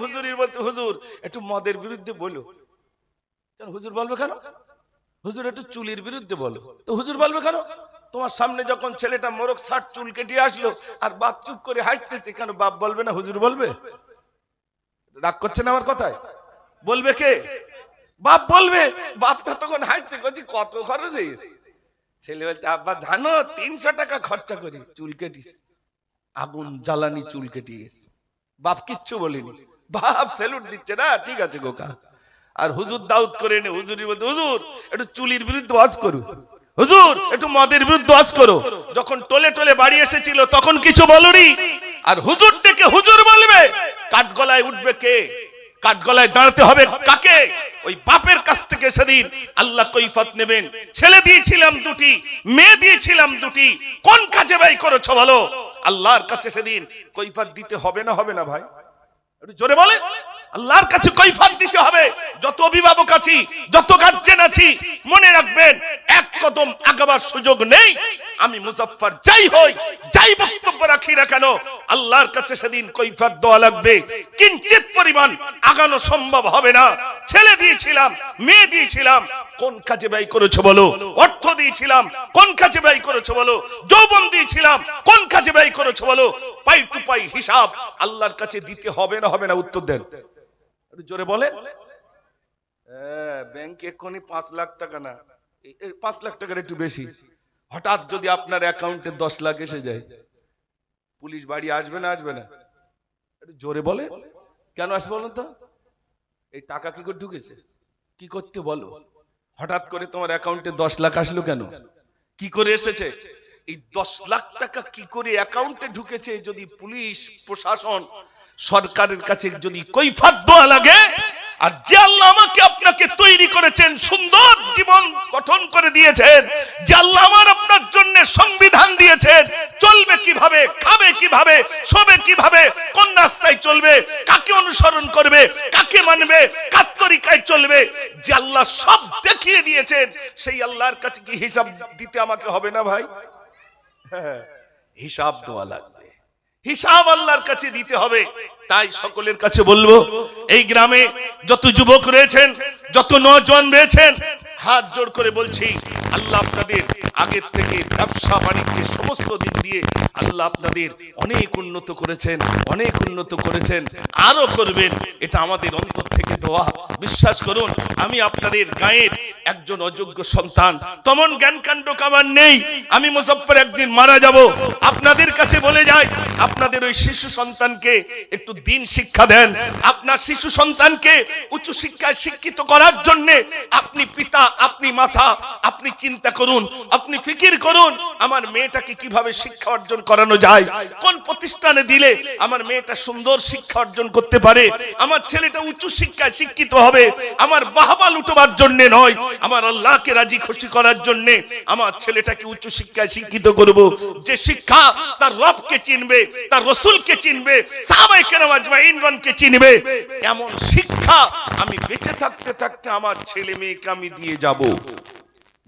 হুজুরির বলতে হুজুর, একটু মদের বিরুদ্ধে বলো। হুজুর বলবে কেন? হুজুর একটু চুলির বিরুদ্ধে বলো। তো হুজুর বলবে কেন? তোমার সামনে যখন ছেলেটা মোরগ ষাট চুল কেটে আসলো আর বাপ চুপ করে হাঁটতেছে কেন বাপ বলবে না হুজুর বলবে? রাগ করছে না আমার কথায়? বলবে কে? বাপ বলবে। বাপটা তখন হাঁটতে করছি কত খরচ হয়েছে ছেলে বলতে আব্বা, জানো, তিনশো টাকা খরচা করি, চুল কেটিস। আগুন, জ্বালানি চুল কেটিস। বাপ কিচ্ছু বলিনি। বাপ সেলুট দিচ্ছে না, ঠিক আছে গোকা আর হুজুর দাউদ করে নে হুজুরি বলতে, হুজুর, একটু চুলির বিরুদ্ধে ওয়াজ করু। হুজুর, একটু মদের বিরুদ্ধে ওয়াজ করো। যখন টোলে টোলে বাড়ি এসেছিল, তখন কিছু বলনি। আর হুজুর থেকে হুজুর বলবে, কাঠগলায় উঠবে কে? কাঠগলায় দাঁড়াতে হবে কাকে? ওই বাপের কাছ থেকে সেদিন আল্লাহ কৈফত নেবেন। ছেলে দিয়েছিলাম দুটি, মেয়ে দিয়েছিলাম দুটি। কোন কাজে ভাই করেছ বলো? আল্লাহর কাছে সেদিন কৈফত দিতে হবে না হবে না ভাই? একটু জোরে বলে আল্লাহর কাছে কৈফাত দিতে হবে। যত অভিভাবক আছি, যত গার্জেন আছি, মনে রাখবেন, এক কদম আগাবার সুযোগ নেই। আমি মুজাফফর যাই হই, যাই বক্তব্য রাখি না কেন, আল্লাহর কাছে সেদিন কৈফাত দেওয়া লাগবে। কিঞ্চিত পরিমাণ আগানো সম্ভব হবে না। ছেলে দিয়েছিলাম, মেয়ে দিয়েছিলাম, কোন কাজে ব্যয় করেছ বলো? অর্থ দিয়েছিলাম, কোন কাজে ব্যয় করেছ বলো? যৌবন দিয়েছিলাম, কোন কাজে ব্যয় করেছ বলো? পাই টু পাই হিসাব আল্লাহর কাছে দিতে হবে না হবে না, উত্তর দেন। জোরে বলে। ব্যাংকে এক্ষুনি পাঁচ লাখ টাকা না। পাঁচ লাখ টাকার একটু বেশি। হঠাৎ যদি আপনার অ্যাকাউন্টে দশ লাখ এসে যায়, পুলিশ বাড়ি আসবে না আসবে না? জোরে বলে। কেন আসবে বলুন তো? এই টাকা কি করে ঢুকেছে? কি করতে বলো? হঠাৎ করে তোমার অ্যাকাউন্টে দশ লাখ আসলো কেন? কি করে এসেছে? এই দশ লাখ টাকা কি করে অ্যাকাউন্টে ঢুকেছে যদি পুলিশ, প্রশাসন সরকারের কাছে যদি কৈফাত দেওয়া লাগে আর যে আল্লাহ আমাকে আপনাকে তৈরি করেছেন সুন্দর জীবন গঠন করে দিয়েছেন যে আল্লাহ আমার আপনার জন্য সংবিধান দিয়েছেন চলবে কীভাবে খাবে কীভাবে শোবে কীভাবে কোন রাস্তায় চলবে কাকে অনুসরণ করবে কাকে মানবে কার তরিকায় চলবে যে আল্লাহ সব দেখিয়ে দিয়েছেন সেই আল্লাহর কাছে কি হিসাব দিতে আমাকে হবে না ভাই? হ্যাঁ, হিসাব দেওয়া লাগবে। হিসাব আল্লাহর কাছে দিতে হবে। তাই সকলের কাছে বলব, এই গ্রামে যত যুবক রয়েছেন, যত নজন রয়েছেন, হাত জোর করে বলছি আল্লাহ আপনাদের আগের থেকে ব্যবসা, বাণিজ্যের সমস্ত দিক দিয়ে আল্লাহ আপনাদের অনেক উন্নত করেছেন, অনেক উন্নত করেছেন। আরও করবেন, এটা আমাদের অন্তর থেকে দোয়া। বিশ্বাস করুন, আমি আপনাদের গায়ের একজন অযোগ্য সন্তান। তেমন জ্ঞান কাণ্ড কামার নেই, আমি মুজফ্ফর একদিন মারা যাব। আপনাদের কাছে বলে যাই, আপনাদের ওই শিশু সন্তানকে একটু দিন শিক্ষা দেন। আপনার শিশু সন্তানকে উচ্চ শিক্ষায় শিক্ষিত করার জন্য আপনি পিতা, আপনি মাথা আপনি চিন্তা করুন, আপনি ফিকির করুন, আমার মেয়েটাকে কীভাবে শিক্ষা অর্জন করানো যায়, কোন প্রতিষ্ঠানে দিলে আমার মেয়েটা সুন্দর শিক্ষা অর্জন করতে পারে, আমার ছেলেটা উচ্চ শিক্ষায় শিক্ষিত হবে, আমার বাহবা লুটোবার জন্য নয়, আমার আল্লাহকে রাজি খুশি করার জন্য আমার ছেলেটাকে উচ্চ শিক্ষায় শিক্ষিত করব, যে শিক্ষা তার রবকে চিনবে, তার রসুলকে চিনবে, সাহাবায়ে কেরাম আজমাইনগণকে চিনবে, এমন শিক্ষা আমি বেঁচে থাকতে থাকতে আমার ছেলে মেয়েকে আমি দিয়ে যাব।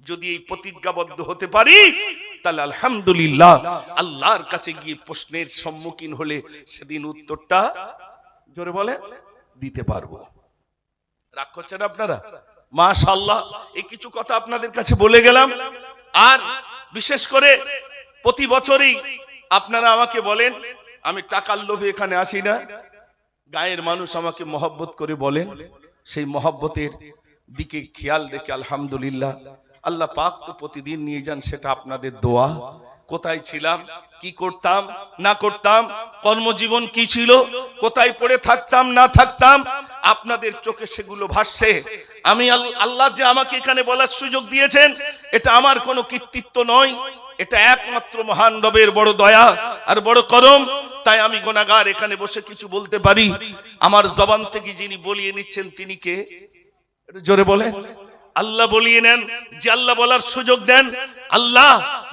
যদি এই প্রতিজ্ঞাবদ্ধ হতে পারি, তাহলে আলহামদুলিল্লাহ আল্লাহর কাছে গিয়ে প্রশ্নের সম্মুখীন হলে সেদিন উত্তরটা জোরে বলে, দিতে পারব। রাগ করছেন আপনারা? মাশাল্লাহ এই কিছু কথা আপনাদের কাছে বলে গেলাম। আর বিশেষ করে প্রতি বছরই আপনারা আমাকে বলেন, আমি টাকার লোভে এখানে আসি না। গায়ের মানুষ আমাকে মহব্বত করে বলেন, সেই মহব্বতের দিকে খেয়াল রেখে আলহামদুলিল্লাহ আল্লাহ পাক তো প্রতিদিন নিয়ে যান, সেটা আপনাদের দোয়া। কোথায় ছিলাম? কি করতাম? না করতাম? কর্মজীবন কি ছিল? কোথায় পড়ে থাকতাম? না থাকতাম? আপনাদের চোখে সেগুলো ভাসছে। আমি আল্লাহ যে আমাকে এখানে বলার সুযোগ দিয়েছেন, এটা আমার কোনো কৃতিত্ব নয়। এটা একমাত্র মহান রবের বড় দয়া আর বড় করম। তাই আমি গোনাগার এখানে বসে কিছু বলতে পারি। আমার জবান থেকে যিনি বলিয়ে নিচ্ছেন, তিনি কে? জোরে বলে আল্লাহ বলিয়ে নেন যে আল্লাহ বলার সুযোগ দেন। আল্লাহ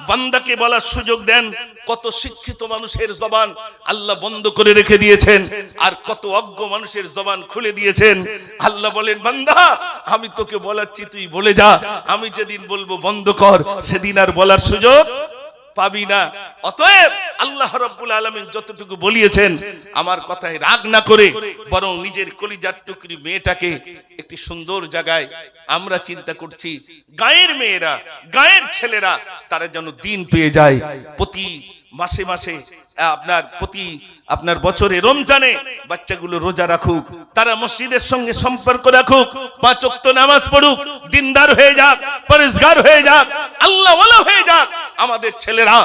বান্দাকে বলার সুযোগ দেন। কত শিক্ষিত মানুষের জবান আল্লাহ বন্ধ করে রেখে দিয়েছেন আর কত অজ্ঞ মানুষের জবান খুলে দিয়েছেন। আল্লাহ বলেন, বান্দা, আমি তোকে বলাচ্ছি, তুই বলে যা। আমি যেদিন বলব বন্ধ কর, সেদিন আর বলার সুযোগ পাবি না। অতএব আল্লাহ রব্বুল আলমিন যতটুকু বলিয়েছেন, আমার কথায় রাগ না করে বরং নিজের কলিজার টুকরি মেয়েটাকে একটি সুন্দর জায়গায় আমরা চিন্তা করছি, গায়ের মেয়েরা, গায়ের ছেলেরা, তারা যেন দিন পেয়ে যায়। প্রতি মাসে মাসে আপনার প্রতি আপনার বছরে রমজানে বাচ্চাগুলো রোজা রাখুক, তারা মসজিদের সঙ্গে সম্পর্ক রাখুক, পাঁচ ওয়াক্ত নামাজ পড়ুক, দিনদার হয়ে যাক, পরিষ্কার হয়ে যাক আল্লাহ হয়ে যাক, আমাদের ছেলেরা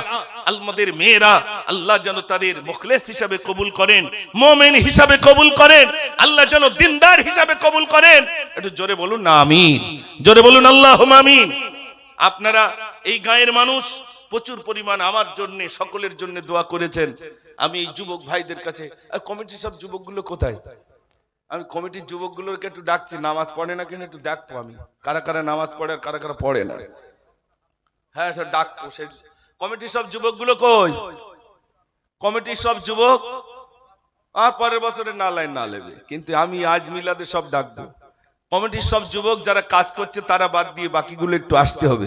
আমাদের মেয়েরা, আল্লাহ যেন তাদের মুখলেস হিসাবে কবুল করেন, মোমেন হিসাবে কবুল করেন, আল্লাহ যেন দিনদার হিসাবে কবুল করেন। একটু জোরে বলুন না, আমিন। জোরে বলুন আল্লাহ আমিন। আপনারা এই গায়ের মানুষ প্রচুর পরিমাণ আমার জন্য, সকলের জন্য দোয়া করেছেন। আমি এই যুবক ভাইদের কাছে কমিটির সব যুবকগুলো কোথায়? আমি কমিটির যুবকগুলোকে একটু ডাকছি, নামাজ পড়ে না কিনা একটু দেখব আমি। কারা কারা নামাজ পড়ে কারা কারা পড়ে না? হ্যাঁ স্যার ডাকবো সে কমিটির সব যুবকগুলো কই? কমিটির সব যুবক? আর পরের বছরে না লাইন না লেবে, কিন্তু আমি আজ মিলাদে সব ডাকবো। কমিটির সব যুবক যারা কাজ করছে, তারা বাদ দিয়ে বাকিগুলো একটু আসতে হবে।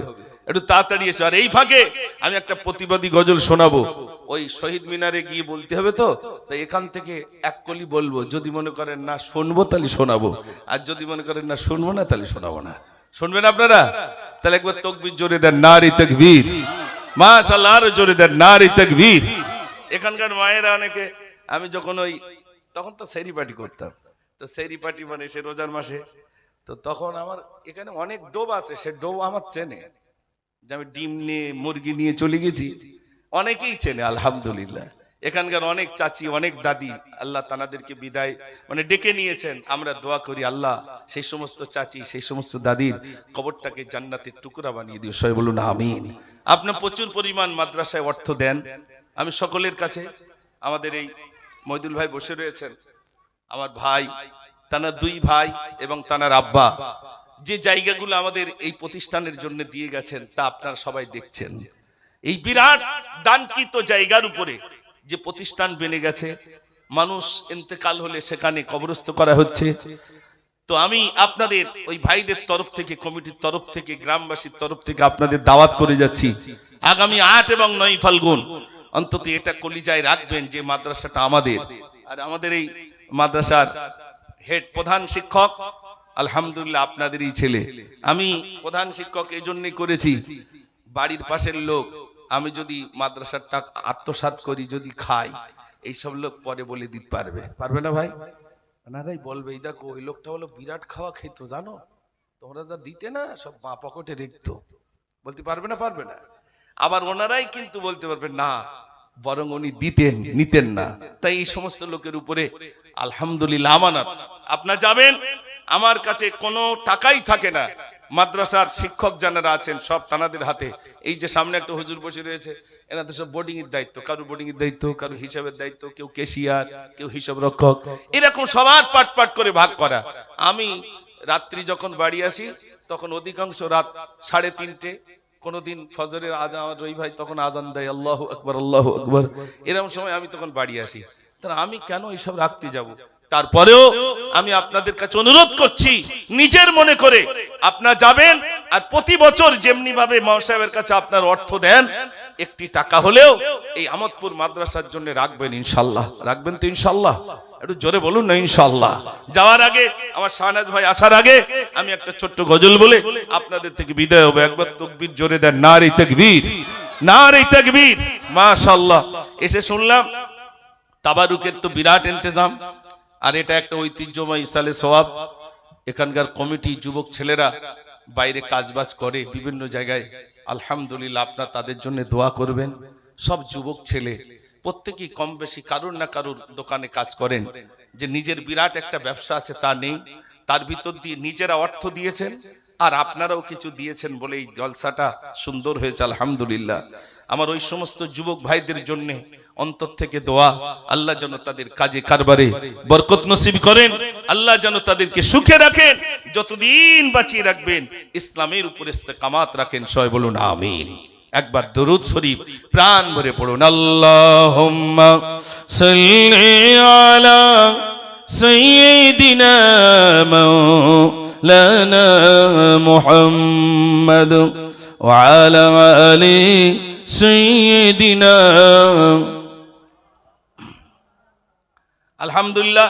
একটু তাড়াতাড়ি এসো। আর এই ফাঁকে আমি একটা প্রতিবাদী গজল শোনাবো। ওই শহীদ মিনারে গিয়ে বলতে হবে তো? তাই এখান থেকে এক কলি বলব, যদি মনে করেন না শুনব, তাহলে শোনাবো। আর যদি মনে করেন না শুনব না, তাহলে শোনাবো না। শুনবেন আপনারা? তাহলে একবার তকবির জোরে দেন, নারী তকবীর। মাশাল্লাহ আরও জোরে দেন, নারী তকবীর। এখানকার মায়েরা অনেকে, আমি যখন ওই, তখন তো সেরি পার্টি করতাম। তো সেরি পার্টি মানে সে রোজার মাসে। তো তখন আমার এখানে অনেক ডোব আছে, সে ডোব আমার চেনে। যে আমি ডিম নিয়ে, মুরগি নিয়ে চলে গেছি। অনেকেই চেনে, আলহামদুলিল্লাহ। এখানকার অনেক চাচি, অনেক দাদি, আল্লাহ তানাদেরকে বিদায় মানে ডেকে নিয়েছেন, আমরা দোয়া করি আল্লাহ, সেই সমস্ত চাচি, সেই সমস্ত দাদির কবরটাকে জান্নাতের টুকরা বানিয়ে দিও। সবাই বলুন, আমিন। আপনি প্রচুর পরিমাণ মাদ্রাসায় অর্থ দেন। আমি সকলের কাছে, আমাদের এই মইদুল ভাই বসে রয়েছেন। আমার ভাই, তানার দুই ভাই এবং তানার আব্বা, যে জায়গাগুলো আমাদের এই প্রতিষ্ঠানের জন্য দিয়ে গেছেন, তা আপনারা সবাই দেখছেন। এই বিরাট দানকৃত জায়গার উপরে যে প্রতিষ্ঠান বেনে গেছে, মানুষ ইন্তেকাল হলে সেখানে কবরস্থ করা হচ্ছে। তো আমি আপনাদের ওই ভাইদের তরফ থেকে, কমিটির তরফ থেকে, গ্রামবাসীর তরফ থেকে আপনাদের দাওয়াত করে যাচ্ছি। আগামী আট এবং নয় ফাল্গুন, অন্তত এটা কলিজায় রাখবেন যে মাদ্রাসাটা আমাদের। আর আমাদের এই মাদ্রাসার হেড প্রধান শিক্ষক। আলহামদুলিল্লাহ আপনাদেরই ছেলে। আমি প্রধান শিক্ষক এই জন্যই করেছি। বাড়ির পাশের লোক, আমি যদি মাদ্রাসার টাকা আত্মসাৎ করি, যদি খাই, এইসব লোক পরে বলে দিতে পারবে। পারবে না ভাই? ওনারাই বলবে, এই দেখো, ওই লোকটা হলো বিরাট খাওয়া খেতো, জানো? তোমরা যা দিতে না, সব মা পকেটে রেখতো। বলতে পারবে না পারবে না। আবার ওনারাই কিন্তু বলতে পারবে, না, বরং উনি দিতেন, নিতেন না। তাই এই সমস্ত লোকের উপরে আলহামদুলিল্লাহ, আমানত। আপনার যাবেন, আমার কাছে কোনো টাকাই থাকে না। মাদ্রাসার শিক্ষক যারা আছেন, সব তানাদের হাতে। এই যে সামনে একটা হুজুর বসে রয়েছে, এনাদের সব বোর্ডিং এর দায়িত্ব। কারও বোর্ডিং এর দায়িত্ব, কারও হিসাবের দায়িত্ব, কেউ কেশিয়ার কেউ হিসাব রক্ষক। এরকম সবার পাট পাট করে ভাগ করা। আমি রাত্রি যখন বাড়ি আসি, তখন অধিকাংশ রাত সাড়ে তিনটে। কোনদিন ফজরের আজান রই ভাই তখন আজান দেয়, আল্লাহ আকবর আল্লাহ আকবর। এরকম সময় আমি তখন বাড়ি আসি। তাহলে আমি কেন এইসব রাখতে যাব? তারপরেও আমি আপনাদের কাছে অনুরোধ করছি, নিজের মনে করে আপনার যাবেন আর প্রতি বছর যেমনি ভাবে সাহেবের কাছে আপনার অর্থ দেন, একটি টাকা হলেও এই আমদপুর মাদ্রাসার জন্য রাখবেন ইনশাল্লাহ। রাখবেন তো ইনশাল্লাহ। একটু জোরে বলুন না, ইনশাল্লাহ। যাওয়ার আগে আমার শাহনাজ ভাই আসার আগে আমি একটা ছোট্ট গজল বলে, আপনাদের থেকে বিদায় হবে। একবার তকবীর জোরে দেন, নারী তকবীর নারী তকবীর, মাশাল্লাহ। এসে শুনলাম তাবারুকের তো বিরাট ইন্তজাম। আর এটা একটা ঐতিহ্যময় ইসালে সওয়াব। এখানকার কমিটি যুবক ছেলেরা বাইরে কাজবাজ করে বিভিন্ন জায়গায়। আলহামদুলিল্লাহ, আপনার তাদের জন্য দোয়া করবেন। সব যুবক ছেলে, প্রত্যেকেই কম বেশি কারুর না কারুর দোকানে কাজ করেন। যে নিজের বিরাট একটা ব্যবসা আছে তা নেই। তার ভিতর দিয়ে নিজেরা অর্থ দিয়েছেন। আর আপনারাও কিছু দিয়েছেন বলে এই জলসাটা সুন্দর হয়েছে, আলহামদুলিল্লাহ। আমার ওই সমস্ত যুবক ভাইদের জন্য অন্তর থেকে দোয়া আল্লাহ যেন তাদের কাজে কারবারে বরকত নসিব করেন আল্লাহ যেন তাদেরকে সুখে রাখেন যতদিন বাঁচিয়ে রাখবেন ইসলামের উপর ইস্তেকামাত রাখেন সয় বলুন আমিন একবার দরুদ শরীফ প্রাণ ভরে পড়ুন আল্লাহুম্মা সাল্লি আলা সাইয়্যিদিনা মাওলানা মুহাম্মদ وعلى آل سيدنا. الحمد لله